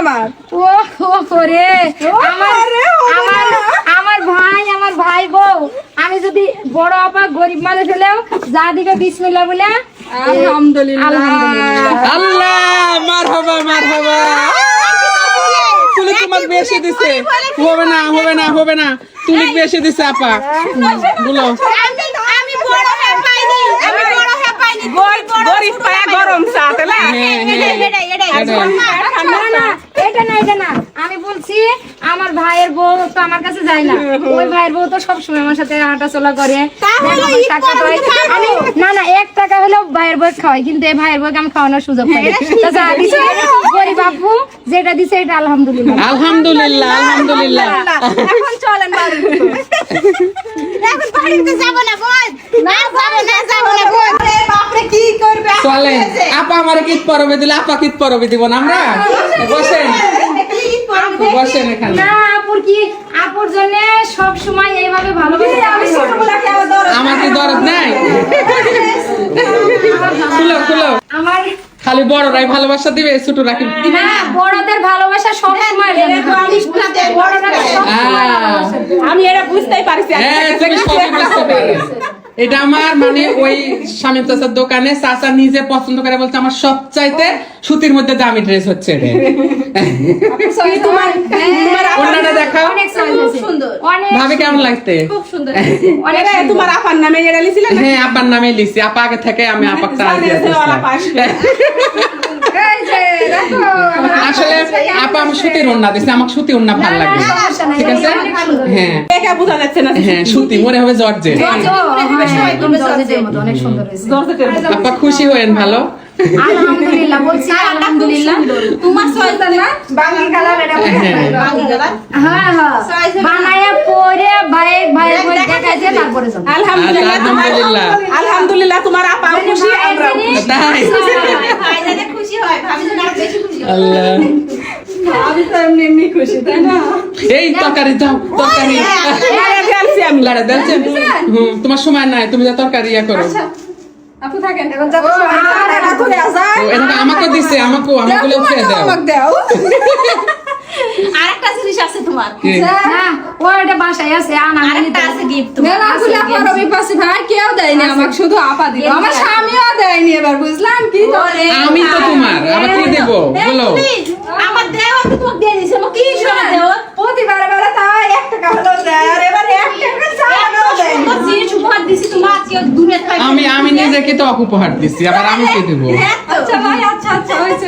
আমার। ও ও করে। আমার আমার আমার ভাই আমার ভাই বউ আমি যদি বড় আপা গরিব মানুষ হলেও যা দিকে বিসমিল্লাহ বলে আলহামদুলিল্লাহ। আলহামদুলিল্লাহ। আল্লাহ মারহাবা মারহাবা। তুলি তোমার বেশি দিছে। হবে না হবে না হবে না। তুলি বেশি দিছে আপা। বলো। আমি বড় হয়ে পাইনি আমি বড় হয়ে পাইনি। গরিব পায়া গরম চা। এটা না এটা না আমি বলছি আমার ভাইয়ের বউ তো আমার কাছে যায় না ওই ভাইয়ের বউ তো সবসময় আমার সাথে হাঁটাচলা করে আমি না না এক টাকা হলেও ভাইয়ের বউ খাওয়াই কিন্তু এই ভাইয়ের বউকে আমি খাওয়ানোর সুযোগ পাই গরিব আপু যেটা দিছে এটা আলহামদুলিল্লাহ আলহামদুলিল্লাহ আলহামদুলিল্লাহ এখন চলেন ভিতর। এখন বাড়িতে যাব না যাব না যাব না বোন বাপরে কি করবে চলে আপা আমার কিত পরবে দিলে আপা কিত পরবে দিব না আমরা? বসেন। বসেন এখানে। না আপুর কি আপুর জন্য সব সময় এইভাবে ভালোবাসা আমি আমার দরদ? কি দরদ নাই? খুলো খুলো। আমার খালি বড়রাই ভালোবাসা দিবে ছোটরা কি হ্যাঁ বড়দের ভালোবাসা সব সময়। আমি এটা বুঝতেই পারছি। হ্যাঁ বুঝতে পারো এটা আমার মানে ওই স্বামী চাচার দোকানে চাচা নিজে পছন্দ করে বলছে আমার সবচাইতে সুতির মধ্যে দামি ড্রেস হচ্ছে। এটা তোমার তোমার অন্যটা দেখাও। অনেক সুন্দর। অনেক কেমন লাগতে খুব সুন্দর অনেক তোমার আপার নামে এটা লিছিলে হ্যাঁ আপার নামে লিছি। আপা আগে থেকে আমি আপাকে আসলে আপা আমি সুতির ওন্না দিছি আমাকে সুতি ওন্না ভালো লাগে। ঠিক আছে? হ্যাঁ। দেখে বোঝা যাচ্ছে না হ্যাঁ সুতি। মনে হবে জর্জে হ্যাঁ, একদম জর্জেটের মতো, অনেক সুন্দর হয়েছে। দরজাটের আপা খুশি হয়েন ভালো? আলহামদুলিল্লাহ বলছি আলহামদুলিল্লাহ। তোমার সয়তান না? বাঙালি কালার এটা হ্যাঁ। হ্যাঁ। হ্যাঁ Size হবে না। বানায় পরে ভাই ভাই ভাই দেখাইছে তারপরে আলহামদুলিল্লাহ। আলহামদুলিল্লাহ। আলহামদুলিল্লাহ তোমার আপা খুশি আমরা তাই ভাই জানে খুশি হয় ভাবি যেন আরও বেশি খুশি হয় আল্লাহ। আমি তো এমনি এমনি খুশি তাই না? এই তরকারি দাও তরকারি। আমি লাড়া দেখছেন হুম তোমার সময় নাই তুমি যা তরকারি ইয়া করো। আপু থাকেন। এখন যাব এটা তো আমাকেও দিছে আমাকে আমাকে দাও। দাও আরেকটা জিনিস আছে তোমার। হ্যাঁ ও এটা বাসায় আছে আনা আরেকটা আছে গিফট মেলা খুলে পর আমি পাশে ভাই কেউ দেয়নি আমাকে শুধু আপা দিল। আমার স্বামীও দেয়নি এবার বুঝলাম কি তো আমি তো তোমার আবার কি দেব? বলো। আমার দেওয়া তো তোমাকে দিয়ে দিছে আমার কি শোনা দেওয়া প্রতিবারে বেলা তা এক টাকা হলো দেয় আর এবার এক টাকা চালানো দেয় জিনিস উপহার দিছি তোমার দুনিয়া খাই আমি আমি নিজেকে তো উপহার দিছি আবার আমি কি দেব? হ্যাঁ তো আচ্ছা ভাই